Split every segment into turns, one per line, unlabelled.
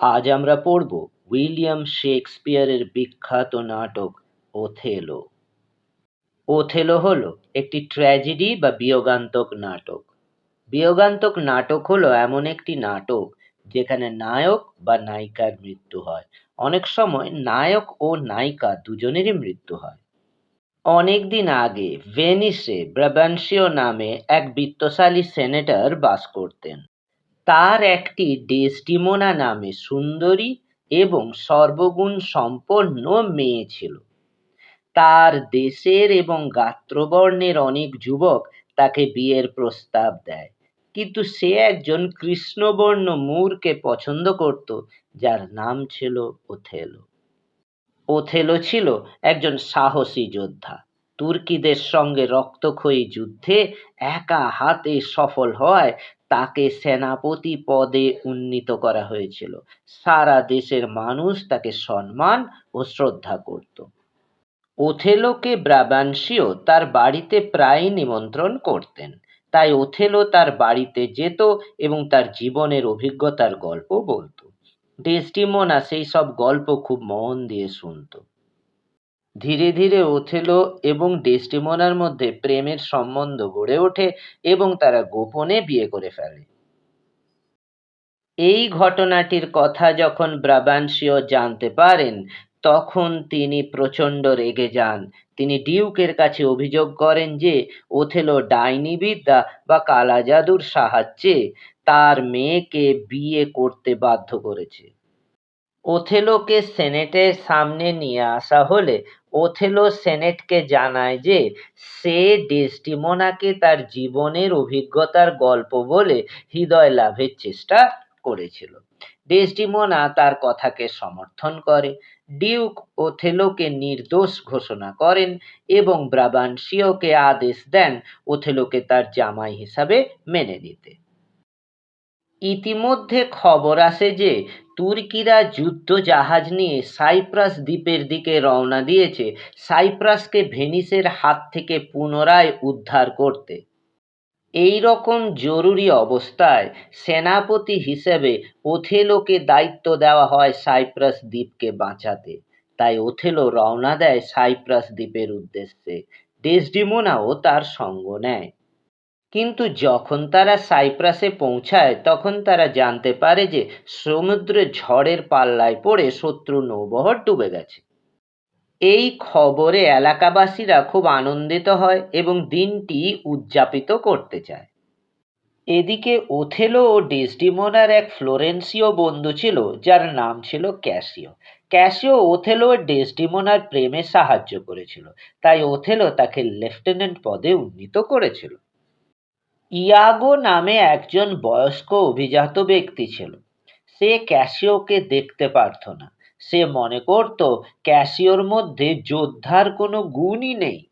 আজ আমরা পড়ব উইলিয়াম শেক্সপিয়ারের বিখ্যাত নাটক ওথেলো। ওথেলো হলো একটি ট্র্যাজেডি বা বিয়োগান্তক নাটক। বিয়োগান্তক নাটক হলো এমন একটি নাটক যেখানে নায়ক বা নায়িকার মৃত্যু হয়। অনেক সময় নায়ক ও নায়িকা দুজনেরই মৃত্যু হয়। অনেক দিন আগে ভেনিসে ব্রাবানসিও নামে এক বিত্তশালী সেনেটর বাস করতেন। তার একটি ডেসটিমোনা নামে সুন্দরী এবং সর্বগুণ সম্পন্ন মেয়ে ছিল। তার দেশের এবং গাত্রবর্ণের অনেক যুবক তাকে বিয়ের প্রস্তাব দেয়। কিন্তু সে একজন কৃষ্ণবর্ণ মূরকে পছন্দ করত, যার নাম ছিল ওথেলো। ওথেলো ছিল একজন সাহসী যোদ্ধা। তুর্কিদের সঙ্গে রক্তক্ষয়ী যুদ্ধে একা হাতে সফল হওয়ায় তাকে সেনাপতি পদে উন্নীত করা হয়েছিল। সারা দেশের মানুষ তাকে সম্মান ও শ্রদ্ধা করত। ওথেলোকে ব্রাবানসিও তার বাড়িতে প্রায় নিমন্ত্রণ করতেন। তাই ওথেলো তার বাড়িতে যেত এবং তার জীবনের অভিজ্ঞতার গল্প বলতো। ডেস্টিমোনা সেই সব গল্প খুব মন দিয়ে শুনত। ধীরে ধীরে ওথেলো এবং ডেস্টিমোনার মধ্যে প্রেমের সম্বন্ধ গড়ে ওঠে এবং তারা গোপনে বিয়ে করে ফেলে। এই ঘটনাটির কথা যখন ব্রাবানসিও জানতে পারেন, তখন তিনি প্রচণ্ড রেগে যান। তিনি ডিউকের কাছে অভিযোগ করেন যে, ওথেলো ডাইনিবিদ্যা বা কালা জাদুর সাহায্যে তার মেয়েকে বিয়ে করতে বাধ্য করেছে। ওথেলোকে সেনেটের সামনে নিয়ে আসা হলে ওথেলো সেনেটকে জানায় যে, সে ডেস্টিমোনাকে তার জীবনের অভিজ্ঞতার গল্প বলে হৃদয় লাভের চেষ্টা করেছিল। ডেস্টিমোনা তার কথাকে সমর্থন করে। ডিউক ওথেলোকে নির্দোষ ঘোষণা করেন এবং ব্রাবানসিওকে আদেশ দেন ওথেলোকে তার জামাই হিসাবে মেনে নিতে। ইতিমধ্যে খবর আসে যে তুর্কিরা যুদ্ধ জাহাজ নিয়ে সাইপ্রাস দ্বীপের দিকে রওনা দিয়েছে, সাইপ্রাসকে ভেনিসের হাত থেকে পুনরায় উদ্ধার করতে। এই রকম জরুরি অবস্থায় সেনাপতি হিসেবে ওথেলোকে দায়িত্ব দেওয়া হয় সাইপ্রাস দ্বীপকে বাঁচাতে। তাই ওথেলো রওনা দেয় সাইপ্রাস দ্বীপের উদ্দেশ্যে। ডেসডিমোনাও তার সঙ্গ নেয়। কিন্তু যখন তারা সাইপ্রাসে পৌঁছায়, তখন তারা জানতে পারে যে সমুদ্রে ঝড়ের পাল্লায় পড়ে শত্রু নৌবহর ডুবে গেছে। এই খবরে এলাকাবাসীরা খুব আনন্দিত হয় এবং দিনটি উদযাপিত করতে চায়। এদিকে ওথেলো ও ডেসডিমোনার এক ফ্লোরেন্সীয় বন্ধু ছিল, যার নাম ছিল ক্যাসিও। ক্যাসিও ওথেলো ও ডেসডিমোনার প্রেমে সাহায্য করেছিল, তাই ওথেলো তাকে লেফটেন্যান্ট পদে উন্নীত করেছিল। ইয়াগো নামে একজন বয়স্ক অভিজাত ব্যক্তি ছিল। সে ক্যাসিওকে দেখতে পারত না। সে মনে করত, ক্যাসিওর মধ্যে যোদ্ধার কোনো গুণই নেই।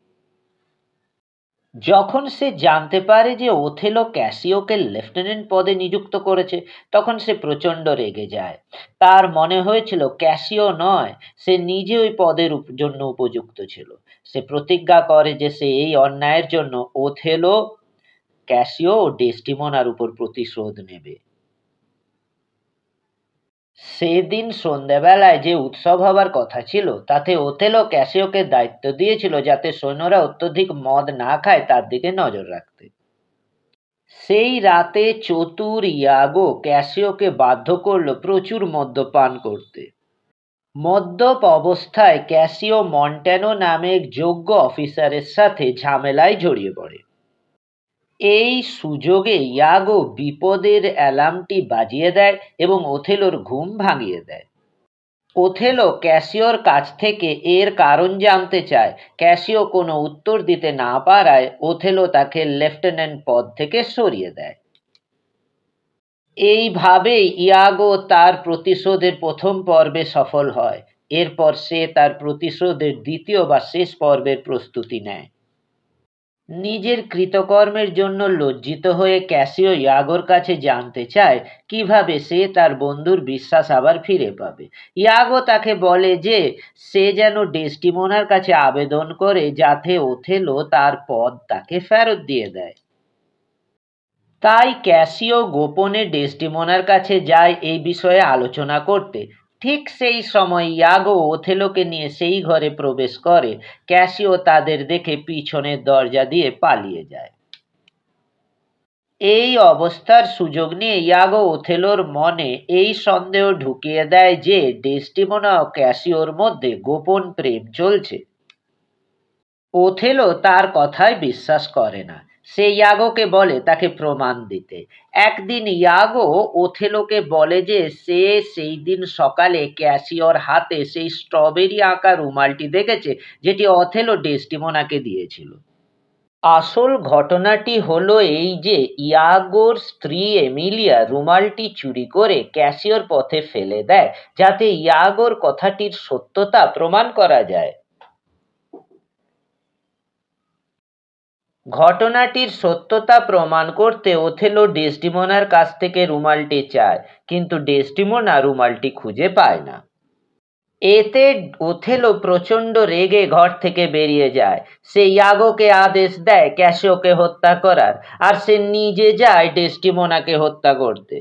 যখন সে জানতে পারে যে ওথেলো ক্যাসিওকে লেফটেন্যান্ট পদে নিযুক্ত করেছে, তখন সে প্রচণ্ড রেগে যায়। তার মনে হয়েছিল, ক্যাসিও নয়, সে নিজে ওই পদের জন্য উপযুক্ত ছিল। সে প্রতিজ্ঞা করে যে সে এই অন্যায়ের জন্য ওথেলো ক্যাসিও ও ডেস্টিমোনার উপর প্রতিশোধ নেবে। সেদিন সন্ধ্যাবেলায় যে উৎসব হবার কথা ছিল, তাতে ওথেলো ক্যাসিওকে দায়িত্ব দিয়েছিল যাতে সৈন্যরা অত্যধিক মদ না খায় তার দিকে নজর রাখতে। সেই রাতে চতুর ইয়াগো ক্যাসিওকে বাধ্য করল প্রচুর মদ্যপান করতে। মদ্যপ অবস্থায় ক্যাসিও মন্ট্যানো নামে এক যোগ্য অফিসারের সাথে ঝামেলায় জড়িয়ে পড়ে। এই সুযোগে ইয়াগো বিপদের অ্যালার্মটি বাজিয়ে দেয় এবং ওথেলোর ঘুম ভাঙিয়ে দেয়। ওথেলো ক্যাসিওর কাছ থেকে এর কারণ জানতে চায়। ক্যাসিও কোনো উত্তর দিতে না পারায় ওথেলো তাকে লেফটেন্যান্ট পদ থেকে সরিয়ে দেয়। এইভাবেই ইয়াগো তার প্রতিশোধের প্রথম পর্বে সফল হয়। এরপর সে তার প্রতিশোধের দ্বিতীয় বা শেষ পর্বের প্রস্তুতি নেয়। নিজের কৃতকর্মের জন্য লজ্জিত হয়ে ক্যাসিও ইয়াগোর কাছে জানতে চায়, কীভাবে সে তার বন্ধুর বিশ্বাস আবার ফিরে পাবে। ইয়াগো তাকে বলে যে, সে যেন ডেস্টিমোনার কাছে আবেদন করে যাতে ওথেলো তার পদ তাকে ফেরত দিয়ে দেয়। তাই ক্যাসিও গোপনে ডেস্টিমোনার কাছে যায় এই বিষয়ে আলোচনা করতে। ঠিক সেই সময় ইয়াগো ওথেলোকে নিয়ে সেই ঘরে প্রবেশ করে। ক্যাসিও তাদের দেখে পিছনের দরজা দিয়ে পালিয়ে যায়। এই অবস্থার সুযোগ নিয়ে ইয়াগো ওথেলোর মনে এই সন্দেহ ঢুকিয়ে দেয় যে ডেস্টিমোনা ও ক্যাসিওর মধ্যে গোপন প্রেম চলছে। ওথেলো তার কথায় বিশ্বাস করে না। সে ইয়াগোকে বলে, তাকে প্রমাণ দিতে। একদিন ইয়াগো ওথেলোকে বলে যে, সে সেই দিন সকালে ক্যাসিওর হাতে সেই স্ট্রবেরি আঁকা রুমালটি দেখেছে, যেটি অথেলো ডেস্টিমোনাকে দিয়েছিল। আসল ঘটনাটি হলো এই যে, ইয়াগোর স্ত্রী এমিলিয়া রুমালটি চুরি করে ক্যাসিওর পথে ফেলে দেয়, যাতে ইয়াগোর কথাটির সত্যতা প্রমাণ করা যায়। ঘটনাটির সত্যতা প্রমাণ করতে ওথেলো ডেস্টিমোনার কাছ থেকে রুমালটি চায়, কিন্তু ডেস্টিমোনা রুমালটি খুঁজে পায় না। এতে ওথেলো প্রচণ্ড রেগে ঘর থেকে বেরিয়ে যায়। সে ইয়াগোকে আদেশ দেয় ক্যাশিওকে হত্যা করার, আর সে নিজে যায় ডেস্টিমোনাকে হত্যা করতে।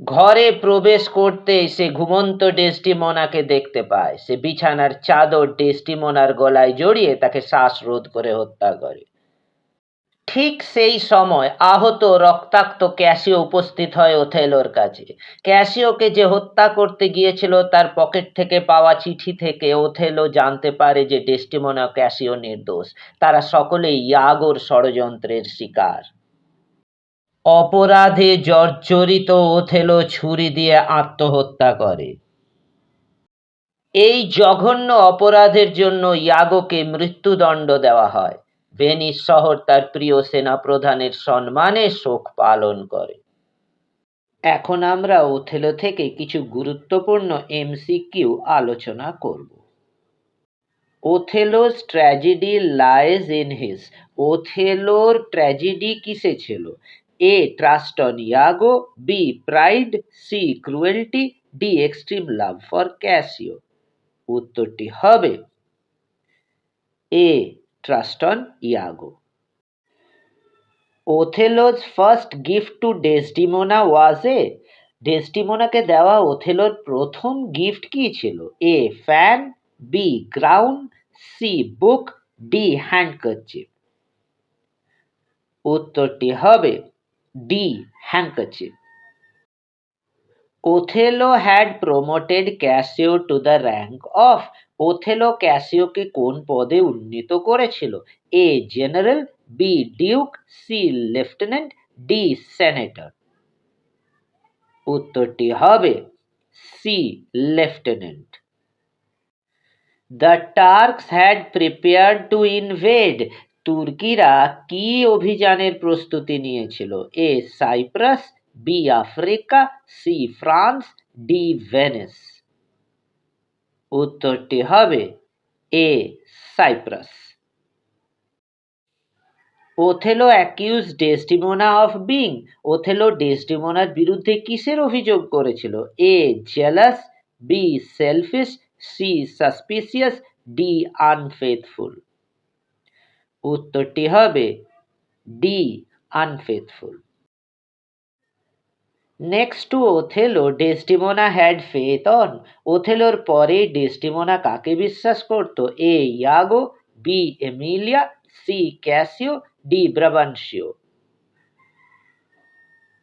ঘরে প্রবেশ করতেই সে ঘুমন্ত ডেস্টিমোনাকে দেখতে পায়। সে বিছানার চাদর ডেস্টিমোনার গলায় জড়িয়ে তাকে শ্বাসরোধ করে হত্যা করে। ঠিক সেই সময় আহত রক্তাক্ত ক্যাসিও উপস্থিত হয় ওথেলোর কাছে। ক্যাসিওকে যে হত্যা করতে গিয়েছিল, তার পকেট থেকে পাওয়া চিঠি থেকে ওথেলো জানতে পারে যে ডেস্টিমোনা ক্যাসিও নির্দোষ। তারা সকলেই ইয়াগোর ষড়যন্ত্রের শিকার। অপরাধে জর্জরিত ওথেলো ছুরি দিয়ে আত্মহত্যা করে। এই জঘন্য অপরাধের জন্য ইয়াগোকে মৃত্যুদণ্ড দেওয়া হয়। ভেনিস শহর তার প্রিয় সেনাপ্রধানের সম্মানে শোক পালন করে। এখন আমরা ওথেলো থেকে কিছু গুরুত্বপূর্ণ এমসিকিউ আলোচনা করব। Othello's tragedy lies in his ওথেলোর tragedy কিসে ছিল? A trust on Iago B, pride, C, cruelty, D, extreme love for Cassio. উত্তরটি হবে A trust on Iago. Othello's first gift to Desdemona was A ডেসডিমোনাকে দেওয়া ওথেলোর প্রথম gift কি ছিল? A fan B ground C book D handkerchief উত্তরটি হবে D handkerchief Othello had promoted Cassio to the rank of Othello ক্যাসিওকে কোন পদে উন্নীত করেছিল? A, general, B, duke, C, lieutenant, D, senator. উত্তরটি হবে C, lieutenant. The Turks had prepare to invade. তুর্কিরা কি অভিযানের প্রস্তুতি নিয়েছিল? A, Cyprus, B, Africa, C, France, D, Venice. উত্তরটি হবে A, Cyprus. Othello accuse Desdemona of being. Othello ডেস্টিমোনার বিরুদ্ধে কিসের অভিযোগ করেছিল? A, jealous, B, selfish, C, suspicious, D, unfaithful. উত্তরটি হবে D, unfaithful. Next to Othello Desdemona had faith on ওথেলোর পরে Desdemona কাকে বিশ্বাস করত? A Iago B Emilia C Cassio D Brabantio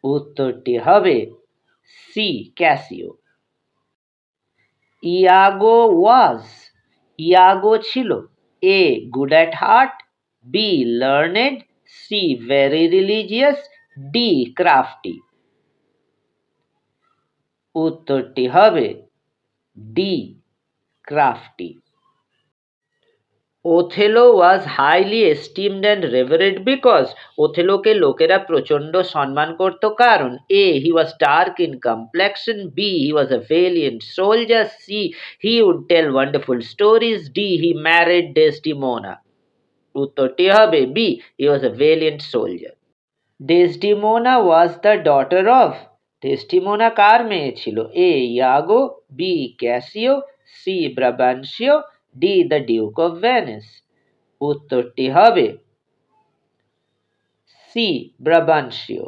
উত্তরটি হবে C Cassio Iago was Iago ছিল। A good at heart B learned C very religious D crafty উত্তরটি হবে D, crafty. Othello was highly esteemed and revered because ওথেলোকে লোকেরা প্রচণ্ড সম্মান করত কারণ A he was dark in complexion B he was a valiant soldier C he would tell wonderful stories D he married Desdemona উত্তরটি হবে B he was a valiant soldier Desdemona was the daughter of Desdemona কার মেয়ে ছিল A Iago B Cassio C Brabantio D the duke of Venice উত্তরটি হবে C Brabantio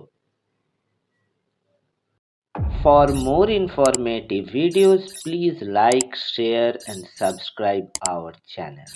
For more informative videos, please like, share and subscribe our channel.